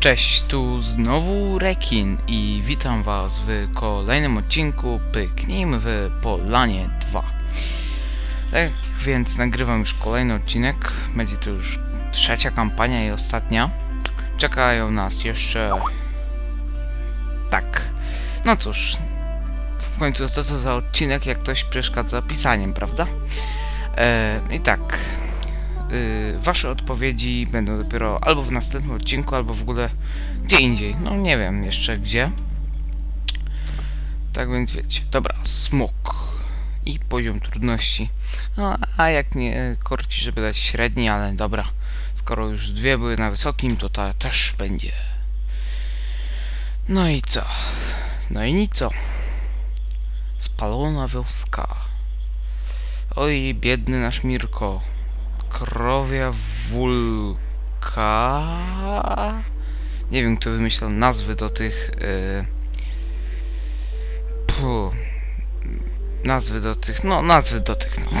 Cześć, tu znowu Rekin i witam was w kolejnym odcinku Pyknijmy w Polanie 2. Tak więc nagrywam już kolejny odcinek, będzie to już trzecia kampania i ostatnia. Czekają nas jeszcze... Tak. No cóż, w końcu to co za odcinek, jak ktoś przeszkadza pisaniem, prawda? E, I tak, wasze odpowiedzi będą dopiero albo w następnym odcinku, albo w ogóle gdzie indziej. No nie wiem jeszcze gdzie. Tak więc wiecie. Dobra, smok. I poziom trudności. No a jak nie korci, żeby dać średni, ale dobra. Skoro już dwie były na wysokim, to ta też będzie. No i co? No i nic co. Spalona wioska. Oj, biedny nasz Mirko. Krowia wulka. Nie wiem, kto wymyślał nazwy do tych. Yy... Puh. Nazwy do tych. No, nazwy do tych. No.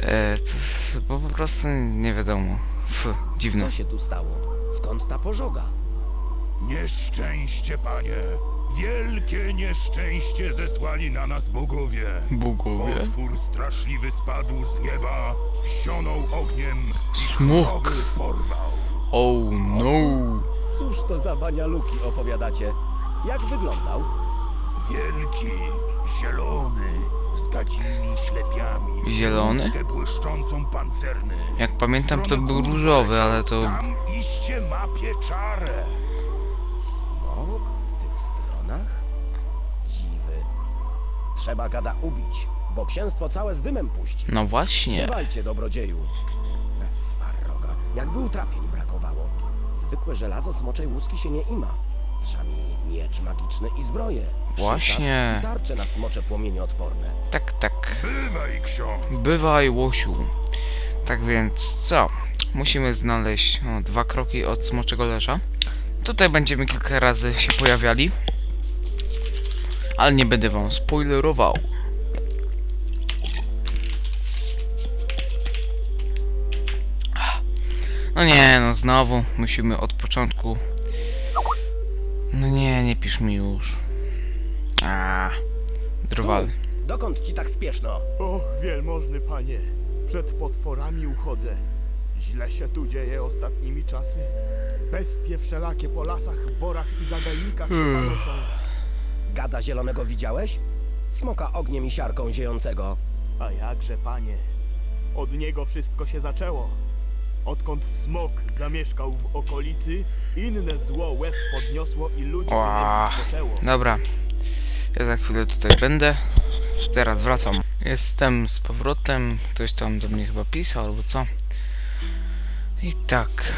E, to- po prostu nie wiadomo. F, dziwne. Co się tu stało? Skąd ta pożoga? Nieszczęście, panie! Wielkie nieszczęście zesłali na nas bogowie! Bugowie. Potwór straszliwy spadł z nieba, sionął ogniem i Smok. krowy porwał. Oh no. Cóż to za banialuki opowiadacie? Jak wyglądał? Wielki, zielony, z gadzimi ślepiami. Zielony? Bluzkę błyszczącą pancerny. Jak pamiętam, to Stronę był różowy, ale to. Tam iście ma pieczarę. Smok w tych stronach? Dziwy. Trzeba gada ubić, bo księstwo całe z dymem puści. No właśnie. Bywajcie, dobrodzieju. Na Swarroga. Jakby utrapień brakowało. Zwykłe żelazo smoczej łuski się nie ima. Trzeba mi miecz magiczny i zbroję. Właśnie. I tarcze na smocze płomienie odporne. Tak, tak. Bywaj, ksiądz. Bywaj, łosiu. Tak więc co? Musimy znaleźć no, dwa kroki od smoczego leża. Tutaj będziemy kilka razy się pojawiali. Ale nie będę wam spoilerował. No nie, no znowu musimy od początku. No nie, nie pisz mi już. A, drwal. Dokąd ci tak spieszno? O, wielmożny panie, przed potworami uchodzę. Źle się tu dzieje ostatnimi czasy. Bestie wszelakie po lasach, borach i zagajnikach się panoszą. Gada zielonego widziałeś? Smoka ogniem i siarką ziejącego. A jakże, panie, od niego wszystko się zaczęło. Odkąd smok zamieszkał w okolicy, inne zło łeb podniosło i ludzi Ła. gnębić poczęło. Dobra. Ja za chwilę tutaj będę. Teraz wracam. Jestem z powrotem. Ktoś tam do mnie chyba pisał albo co. I tak.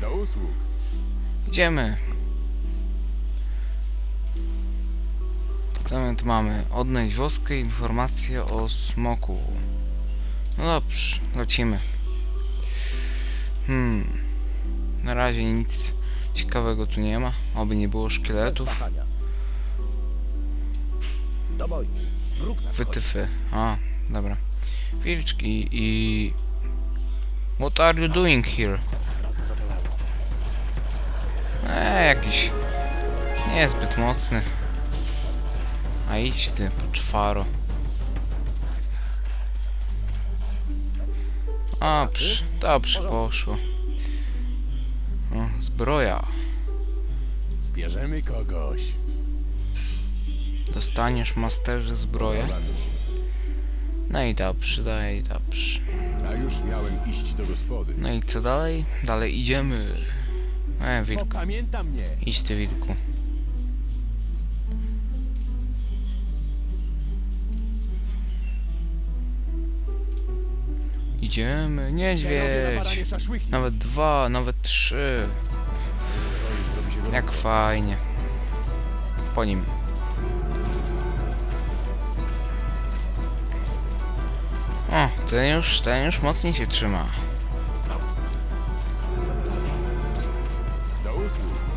Do usług. Idziemy. Co my tu mamy? Odnaleźć wioskę i informacje o smoku. No dobrze, lecimy. Hmm. Na razie nic ciekawego tu nie ma. Oby nie było szkieletów. Wytyfy. A, dobra. Wilczki i... What are you doing here? Eee, jakiś... Niezbyt mocny. A idź ty, poczwaro. Dobrze, dobrze poszło. O, zbroja. Zbierzemy kogoś. Dostaniesz masterze zbroję. No i dobrze, no i dobrze. A już miałem iść do gospody. No i co dalej? Dalej idziemy. E, wilku. Pamięta mnie. Idź ty, wilku. Idziemy. Robię na Niedźwiedź. szaszłyki. Nawet dwa, nawet trzy. Się gorąco. Jak fajnie. Po nim. O, ten już, ten już mocniej się trzyma.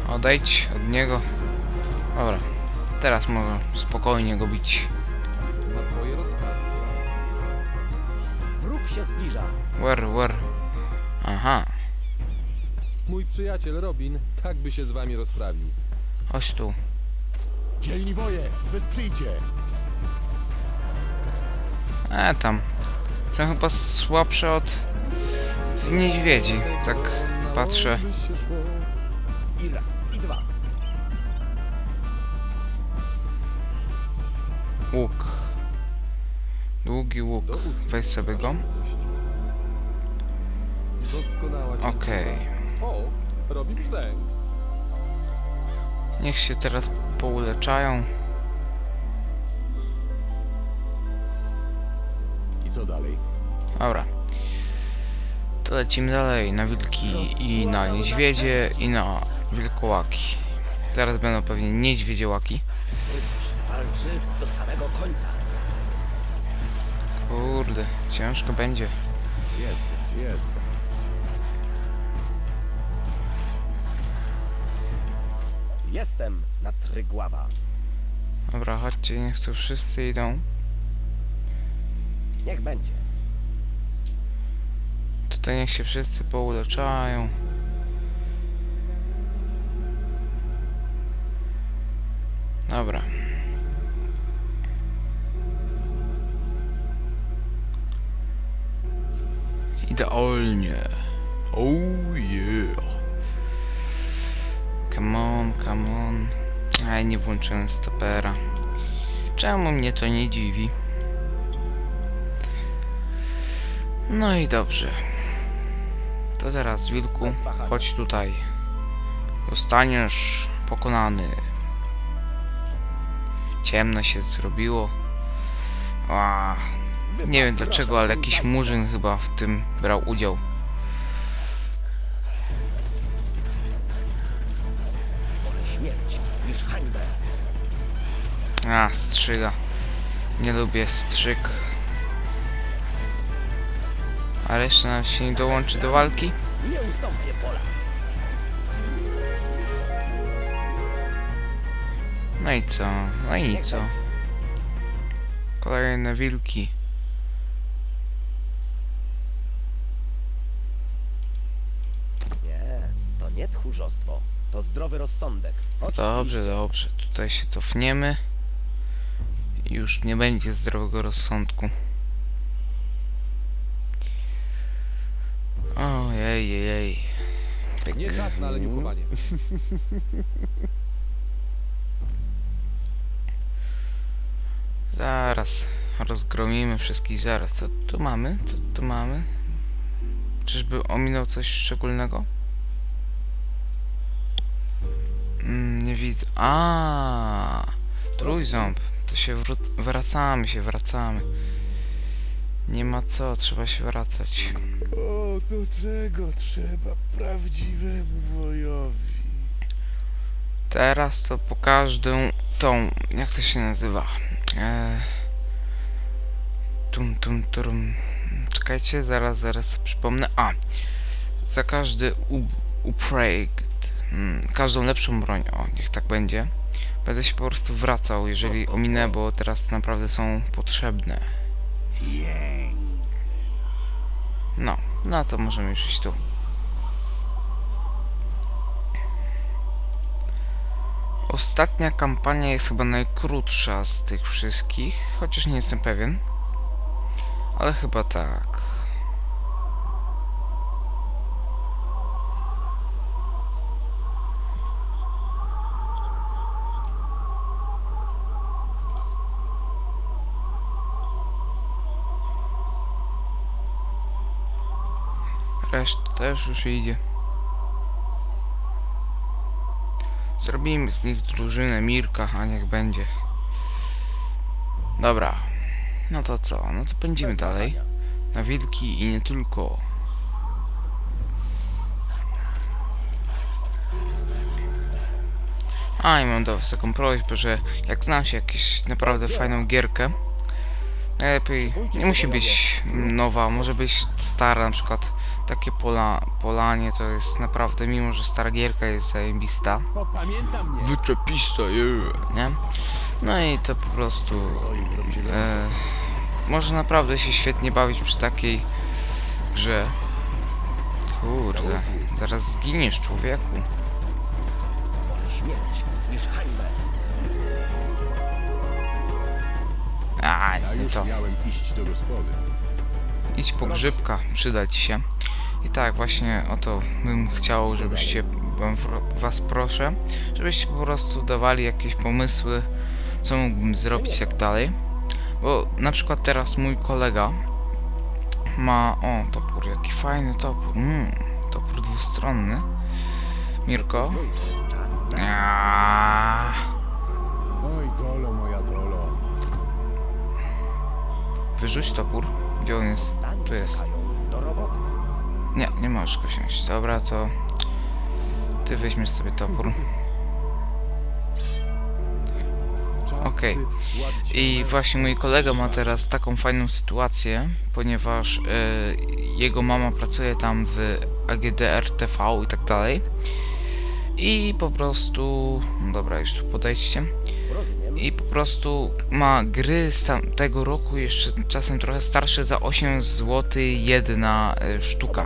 Odejdź od niego. Dobra. Teraz mogę spokojnie go bić. Na twoje rozkazy. Wróg się zbliża. Where, where? Aha. Mój przyjaciel Robin Tak by się z wami rozprawił. Chodź tu. Dzielni woje, wesprzyjcie! E, tam. Są chyba słabsze od niedźwiedzi. Tak patrzę. I raz, i dwa. Łuk. Długi łuk. Weź sobie go. Okej. O, robi brzdęk. Niech się teraz pouleczają. Co dalej? Dobra. To lecimy dalej na wilki i na niedźwiedzie i na wilkołaki. Teraz będą pewnie niedźwiedziołaki. Rycerz walczy do samego końca. Kurde, ciężko będzie. Jestem, jestem. Jestem na Trygława. Dobra, chodźcie, niech tu wszyscy idą. Niech będzie. Tutaj niech się wszyscy pouleczają. Dobra. Idealnie. Oh yeah. Come on, come on. Aj, nie włączyłem stopera. Czemu mnie to nie dziwi? No i dobrze. To teraz, wilku, chodź tutaj. Zostaniesz pokonany. Ciemno się zrobiło. A, nie wiem dlaczego, ale jakiś murzyn chyba w tym brał udział. A, strzyga. Nie lubię strzyg. A reszta nam się nie dołączy do walki? Nie ustąpię pola. No i co? No i co? Kolejne wilki. Nie, to nie tchórzostwo. To zdrowy rozsądek. Dobrze, Oczywiście. dobrze. Tutaj się cofniemy. Już nie będzie zdrowego rozsądku. Nie czas na leniuchowanie. Zaraz rozgromimy wszystkich zaraz. Co tu mamy? Co tu mamy? Czyżby ominął coś szczególnego? Mm, nie widzę. A, trójząb. To się wró- wracamy się, wracamy. Nie ma co, trzeba się wracać. O, do czego trzeba prawdziwemu wojowi? Teraz to po każdą tą, jak to się nazywa? Eee, tum tum tum. Czekajcie, zaraz, zaraz przypomnę. A, za każdy u- upgrade, mm, każdą lepszą broń, o, niech tak będzie. Będę się po prostu wracał, jeżeli ominę, bo teraz naprawdę są potrzebne. No, no to możemy już iść tu. Ostatnia kampania jest chyba najkrótsza z tych wszystkich, chociaż nie jestem pewien. Ale chyba tak. Reszta też już idzie. Zrobimy z nich drużynę Mirka, a niech będzie. Dobra. No to co? No to pędzimy dalej. Na wilki i nie tylko. A i mam do was taką prośbę, że jak znam się jakąś naprawdę fajną gierkę, najlepiej, nie musi być nowa, może być stara, na przykład takie pola, polanie to jest naprawdę, mimo że stara gierka jest zajebista. Wyczepista, yeah. nie? No i to po prostu... E, można naprawdę się świetnie bawić przy takiej grze. Kurde, zaraz zginiesz człowieku. A, nie to. miałem iść do gospody. Idź po grzybka, przyda ci się. I tak, właśnie o to bym chciał, żebyście, was proszę, żebyście po prostu dawali jakieś pomysły, co mógłbym zrobić, jak dalej. Bo na przykład teraz mój kolega ma, o, topór, jaki fajny topór, mm, topór dwustronny. Mirko? Aaaa. Wyrzuć topór. Gdzie on jest? Tu jest. Nie, nie możesz go wziąć. Dobra, to ty weźmiesz sobie topór. Okej. wsławić I właśnie mój kolega ma teraz taką fajną sytuację, ponieważ e, jego mama pracuje tam w AGD RTV i tak dalej. I po prostu. No dobra, już tu. I po prostu ma gry z tamtego roku, jeszcze czasem trochę starsze, za 8 zł jedna e, sztuka.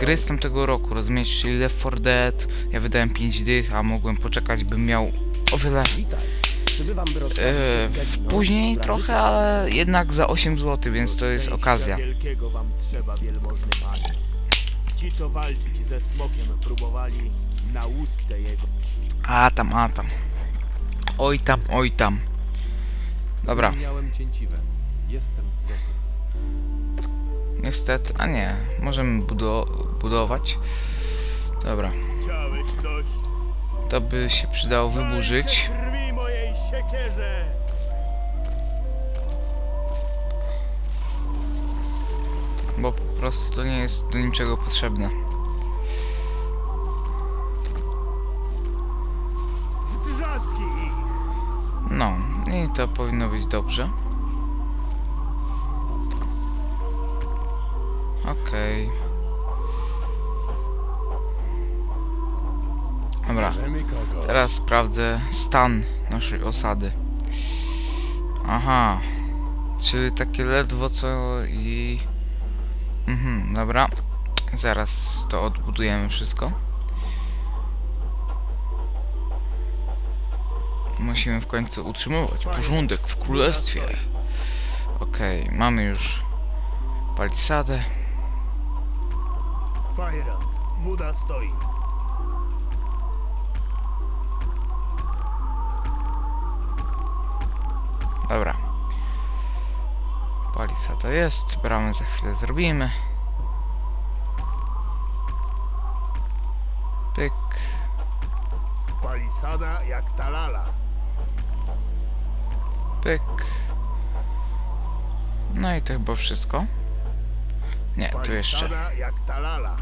Gry z tamtego roku, rozumiecie? Czyli Left 4 Dead, ja wydałem 5 dych, a mogłem poczekać, bym miał o wiele Gediną, później trochę, ale jednak za 8 zł, więc to jest okazja. Ci, co walczyć ze smokiem, próbowali na ustę jego. A tam, a tam. Oj tam, oj tam. Dobra, Miałem cięciwę. Jestem gotów. niestety, a nie, możemy budo budować. Dobra, Chciałeś coś? to by się przydało wyburzyć. Bo po prostu to nie jest do niczego potrzebne. I to powinno być dobrze. Okej. Dobra, Bierzemy kogo. teraz sprawdzę stan naszej osady. Aha, czyli takie ledwo co i... Mhm, dobra. Zaraz to odbudujemy wszystko. Musimy w końcu utrzymywać porządek w królestwie. Okej, mamy już palisadę. Fajrant, Buda stoi. Dobra. Palisada jest, bramę za chwilę zrobimy. Pyk. Palisada jak talala. Pyk. No i to chyba wszystko. Nie, tu jeszcze. Palisada jak talala.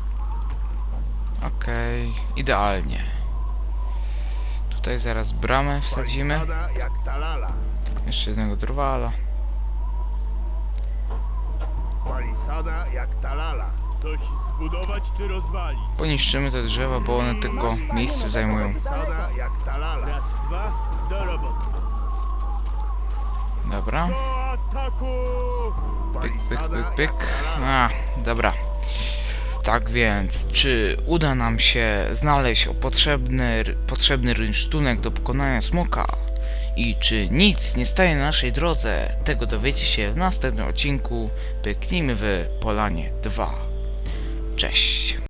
Okej, idealnie. Tutaj zaraz bramę wsadzimy. Palisada jak talala. Jeszcze jednego drwala. Palisada jak talala. Coś zbudować czy rozwalić? Poniszczymy te drzewa, bo one tylko miejsce zajmują. Palisada jak talala. Raz, dwa, do roboty. Dobra. Pyk, pyk, pyk, pyk. A, dobra. Tak więc, czy uda nam się znaleźć potrzebny, potrzebny rynsztunek do pokonania smoka? I czy nic nie staje na naszej drodze? Tego dowiecie się w następnym odcinku. Pyknijmy w Polanie 2. Cześć.